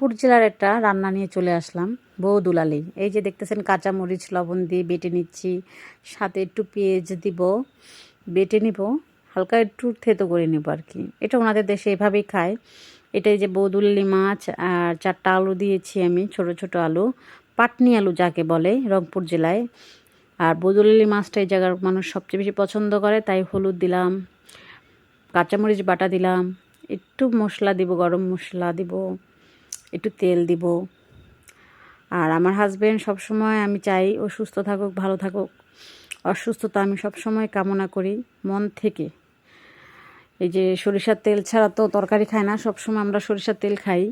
রংপুর জেলার একটা রান্না নিয়ে চলে আসলাম, বউ দুলালি। এই যে দেখতেছেন কাঁচামরিচ লবণ দিয়ে বেটে নিচ্ছি, সাথে একটু পেঁয়াজ দিব, বেটে নিব, হালকা একটু থেতো করে নেব আর কি। এটা ওনাদের দেশে এভাবেই খায়। এটা এই যে বৌদুল্লি মাছ আর চারটা আলু দিয়েছি আমি, ছোট ছোট আলু, পাটনি আলু যাকে বলে রংপুর জেলায়। আর বৌদুল্লি মাছটা এই জায়গার মানুষ সবচেয়ে বেশি পছন্দ করে, তাই হলুদ দিলাম কাঁচামরিচ বাটা দিলাম, একটু মশলা দিব, গরম মশলা দিব। একটু তেল দিব। আর আমার হাজব্যান্ড সবসময় আমি চাই ও সুস্থ থাকুক, ভালো থাকুক। অসুস্থতা আমি সবসময় কামনা করি মন থেকে। এই যে সরিষার তেল ছাড়া তো তরকারি খায় না, সবসময় আমরা সরিষার তেল খাই।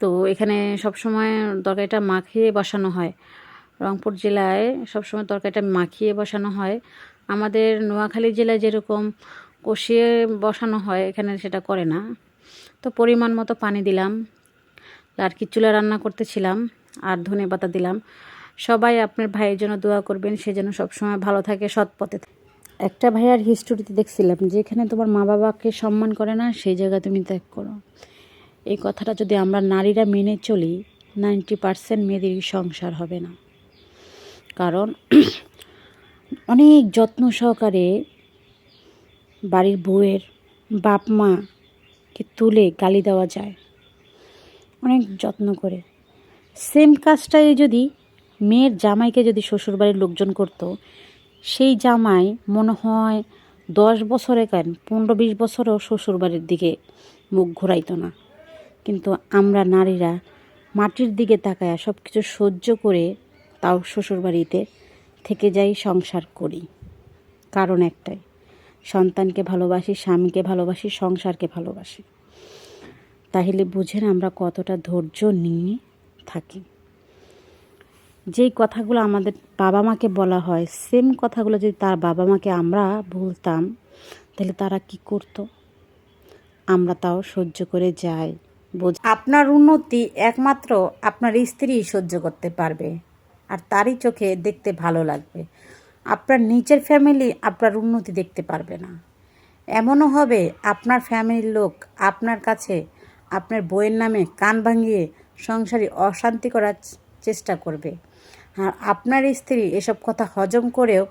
তো এখানে সবসময় তরকারিটা মাখিয়ে বসানো হয়। রংপুর জেলায় সবসময় তরকারিটা মাখিয়ে বসানো হয়। আমাদের নোয়াখালী জেলায় যেরকম কষিয়ে বসানো হয়, এখানে সেটা করে না। তো পরিমাণ মতো পানি দিলাম আর কি চুলা রান্না করতেছিলাম, আর ধনে পাতা দিলাম। সবাই আপনার ভাইয়ের জন্য দোয়া করবেন, সে যেন সবসময় ভালো থাকে, সৎ পথে। একটা ভাইয়ার হিস্টোরিতে দেখছিলাম যেখানে তোমার মা বাবাকে সম্মান করে না, সেই জায়গা তুমি ত্যাগ করো। এই কথাটা যদি আমরা নারীরা মেনে চলি নাইনটি পার্সেন্ট মেয়েদেরই সংসার হবে না। কারণ অনেক যত্ন সহকারে বাড়ির বউয়ের বাপ মাকে তুলে গালি দেওয়া যায়। অনেক যত্ন করে। সেম কাজটাই যদি মেয়ের জামাইকে যদি শ্বশুরবাড়ির লোকজন করতো, সেই জামাই মনে হয় দশ বছরে কেন পনেরো বিশ বছরও শ্বশুরবাড়ির দিকে মুখ ঘোরাইতো না। কিন্তু আমরা নারীরা মাটির দিকে তাকায় সব কিছু সহ্য করে তাও শ্বশুরবাড়িতে থেকে যাই সংসার করি। কারণ একটাই। সন্তানকে ভালোবাসি, স্বামীকে ভালোবাসি, সংসারকে ভালোবাসি। তাহলে বুঝেন আমরা কতটা ধৈর্য নিয়ে থাকি। যেই কথাগুলো আমাদের বাবা মাকে বলা হয় সেম কথাগুলো যদি তার বাবা মাকে আমরা বলতাম, তাহলে তারা কি করতো? আমরা তাও সহ্য করে যাই। বোঝ আপনার উন্নতি একমাত্র আপনার স্ত্রী সহ্য করতে পারবে, আর তারই চোখে দেখতে ভালো লাগবে। আপনার নিজের ফ্যামিলি আপনার উন্নতি দেখতে পারবে না। এমনও হবে আপনার ফ্যামিলির লোক আপনার কাছে আপনার বইয়ের নামে কান ভাঙিয়ে সংসারে অশান্তি করার চেষ্টা করবে। আর আপনার স্ত্রী এসব কথা হজম করেও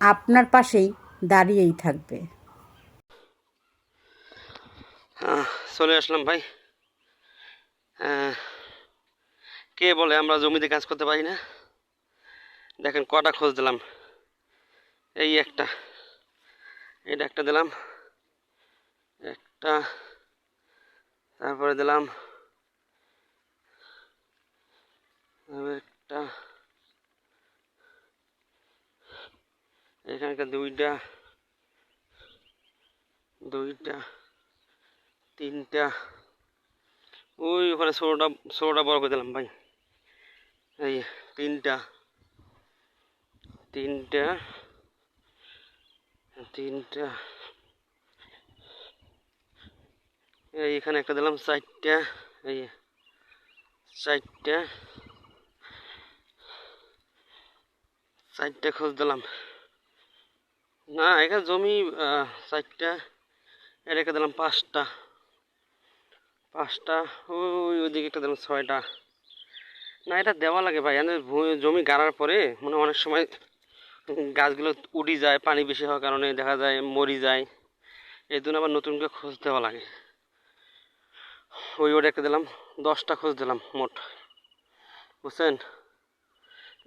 আপনার পাশেই দাঁড়িয়েই থাকবে। চলে আসলাম ভাই। কে বলে আমরা জমিতে কাজ করতে পারি না? দেখেন কটা খোঁজ দিলাম। এই একটা, এটা একটা দিলাম, একটা, তারপরে দিলাম একটা এখানকার দুইটা দুইটা, তিনটা, ওই ওখানে ষোলোটা ষোলোটা বড় করে দিলাম ভাই, এই তিনটা তিনটা তিনটা। এখানে একটা দিলাম চারটা। এই চারটা। চারটা খোঁজ দিলাম। না, এখানে জমি চারটা। এটা একটা দিলাম পাঁচটা। পাঁচটা, ওই ওইদিকে একটা দিলাম ছয়টা। না, এটা দেওয়া লাগে ভাই। জমি গাড়ার পরে মানে অনেক সময় গাছগুলো উড়ি যায়, পানি বেশি হওয়ার কারণে দেখা যায় মরি যায়। এই জন্য আবার নতুন করে খোঁজ দেওয়া লাগে। ওই ওটা একটা দিলাম, দশটা খোঁজ দিলাম মোট। বুঝছেন?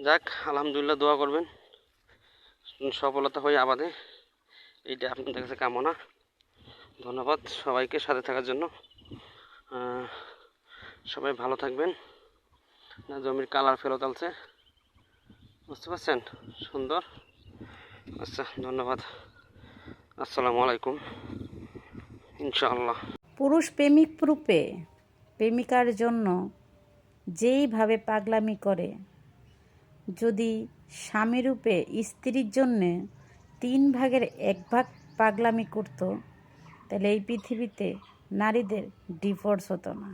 যাক, আলহামদুলিল্লাহ দোয়া করবেন। সফলতা হয়ে আবাদে। এইটা আপনাদের কাছে কামনা। ধন্যবাদ সবাইকে সাথে থাকার জন্য। সবাই ভালো থাকবেন। জমির কালার ফেরত আলছে। বুঝতে পারছেন? সুন্দর? আচ্ছা ধন্যবাদ। আসসালামু আলাইকুম। ইনশাআল্লাহ। পুরুষ প্রেমিক রূপে প্রেমিকার জন্য যেইভাবে পাগলামি করে, যদি স্বামী রূপে স্ত্রীর জন্যে তিন ভাগের এক ভাগ পাগলামি করত, তাহলে এই পৃথিবীতে নারীদের ডিভোর্স হতো না।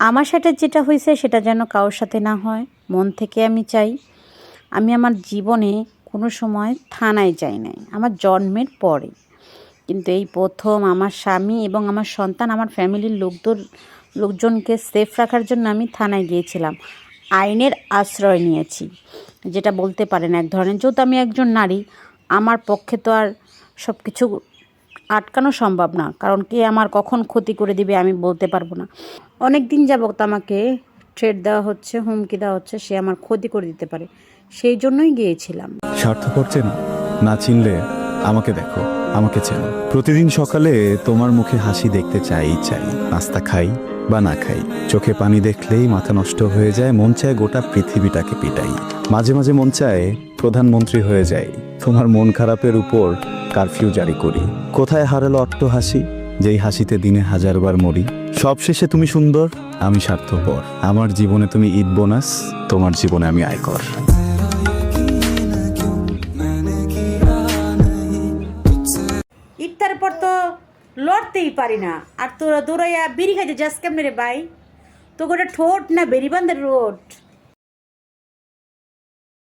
আমার সাথে যেটা হয়েছে সেটা যেন কারোর সাথে না হয়, মন থেকে আমি চাই। আমি আমার জীবনে কোনো সময় থানায় যাই নাই, আমার জন্মের পরে। কিন্তু এই প্রথম আমার স্বামী এবং আমার সন্তান, আমার ফ্যামিলির লোকদের, লোকজনকে সেফ রাখার জন্য আমি থানায় গিয়েছিলাম। আইনের আশ্রয় নিয়েছি। যেটা বলতে পারেন এক ধরনের, যেহেতু আমি একজন নারী, আমার পক্ষে তো আর সব কিছু আটকানো সম্ভব না, কারণ কে আমার কখন ক্ষতি করে দিবে আমি বলতে পারব না। অনেক দিন যাবত আমাকে থ্রেড দেওয়া হচ্ছে, হুমকি দেওয়া হচ্ছে, সে আমার ক্ষতি করে দিতে পারে। সেই জন্যই গিয়েছিলাম। স্বার্থপর চেনো, না চিনলে আমাকে দেখো, আমাকে চেনো। প্রতিদিন সকালে তোমার মুখে হাসি দেখতে চাই চাই। নাস্তা খাই বা না খাই। চোখে পানি দেখলেই মাথা নষ্ট হয়ে যায়, মন চায় গোটা পৃথিবীটাকে পিটাই। মাঝে মাঝে মন চায় প্রধানমন্ত্রী হয়ে যায় তোমার মন খারাপের উপর কারফিউ জারি করি। কোথায় হারালো অট্ট হাসি? যেই হাসিতে দিনে হাজারবার মরি। সবশেষে তুমি সুন্দর, আমি স্বার্থপর। আমার জীবনে তুমি ঈদ বোনাস, তোমার জীবনে আমি আয়কর। ইফতার পর তো লড়তেই পারি না। আর তোরা দৌড়াইয়া বিড়ি খাইতে যাস কেমনে রে ভাই? তো গোটা ঠোঁট না বেরিবান্ধের রোড?